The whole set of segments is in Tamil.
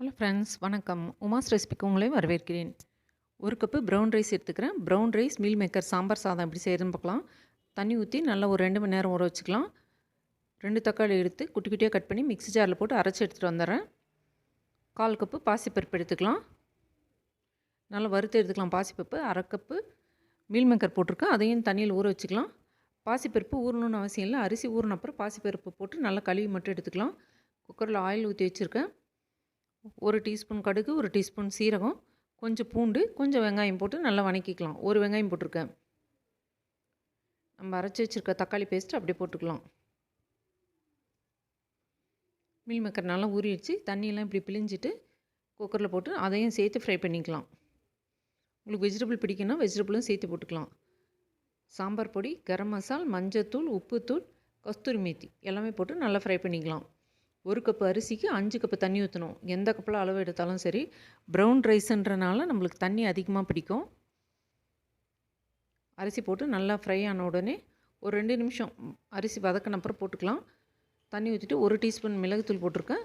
ஹலோ ஃப்ரெண்ட்ஸ் வணக்கம். உமாஸ் ரெசிபிக்கு உங்களே வரவேற்கிறேன். ஒரு கப்பு ப்ரௌன் ரைஸ் எடுத்துக்கிறேன். Brown rice meal maker sambar சாதம் எப்படி செய்யறதுன்னு பார்க்கலாம். தண்ணி ஊற்றி நல்லா ஒரு ரெண்டு மணி நேரம் ஊற வச்சுக்கலாம். ரெண்டு தக்காளி எடுத்து குட்டி குட்டியாக கட் பண்ணி மிக்ஸி ஜாரில் போட்டு அரைச்சி எடுத்துகிட்டு வந்துடுறேன். கால் கப்பு பாசிப்பருப்பு எடுத்துக்கலாம். நல்லா வறுத்து எடுத்துக்கலாம் பாசிப்பருப்பு. அரை கப்பு மீல் மேக்கர் போட்டிருக்கேன். அதையும் தண்ணியில் ஊற வச்சுக்கலாம். பாசிப்பருப்பு ஊறணும்னு அவசியம் இல்லை. அரிசி ஊறின அப்புறம் பாசிப்பருப்பு போட்டு நல்லா கழுவி மட்டும் எடுத்துக்கலாம். குக்கரில் ஆயில் ஊற்றி வச்சுருக்கேன். ஒரு டீஸ்பூன் கடுகு ஒரு டீஸ்பூன் சீரகம் கொஞ்சம் பூண்டு கொஞ்சம் வெங்காயம் போட்டு நல்லா வணக்கிக்கலாம். ஒரு வெங்காயம் போட்டிருக்கேன். நம்ம அரைச்சி வச்சுருக்க தக்காளி பேஸ்ட்டு அப்படியே போட்டுக்கலாம். மீல் மேக்கர் நல்லா ஊறிடுச்சு தண்ணியெல்லாம் இப்படி பிழிஞ்சிட்டு குக்கரில் போட்டு அதையும் சேர்த்து ஃப்ரை பண்ணிக்கலாம். உங்களுக்கு வெஜிடபிள் பிடிக்குன்னா வெஜிடபிளும் சேர்த்து போட்டுக்கலாம். சாம்பார் பொடி கரம் மசால் மஞ்சத்தூள் உப்புத்தூள் கஸ்தூரி மேத்தி எல்லாமே போட்டு நல்லா ஃப்ரை பண்ணிக்கலாம். ஒரு கப்பு அரிசிக்கு அஞ்சு கப்பு தண்ணி ஊற்றணும் எந்த கப்பில் அளவு எடுத்தாலும் சரி ப்ரௌன் ரைஸுன்றனால நம்மளுக்கு தண்ணி அதிகமாக பிடிக்கும். அரிசி போட்டு நல்லா ஃப்ரை ஆன உடனே ஒரு ரெண்டு நிமிஷம் அரிசி வதக்கின அப்புறம் போட்டுக்கலாம். தண்ணி ஊற்றிட்டு ஒரு டீஸ்பூன் மிளகுத்தூள் போட்டிருக்கேன்.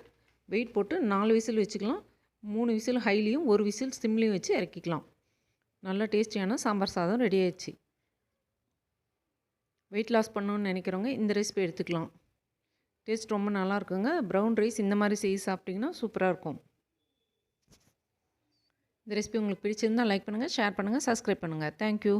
வெயிட் போட்டு நாலு விசில் வச்சுக்கலாம். மூணு விசில் ஹைலியும் ஒரு விசில் சிம்லையும் வச்சு இறக்கிக்கலாம். நல்லா டேஸ்டியான சாம்பார் சாதம் ரெடி ஆயிடுச்சு. வெயிட் லாஸ் பண்ணணுன்னு நினைக்கிறவங்க இந்த ரெசிபி எடுத்துக்கலாம். டேஸ்ட் ரொம்ப நல்லா இருக்குங்க ப்ரௌன் ரைஸ் இந்த மாதிரி செய்ய சாப்பிட்டிங்கன்னா சூப்பராக இருக்கும். இந்த ரெசிபி உங்களுக்கு பிடிச்சிருந்தால் லைக் பண்ணுங்கள் ஷேர் பண்ணுங்கள் சப்ஸ்கிரைப் பண்ணுங்கள் தேங்க்யூ.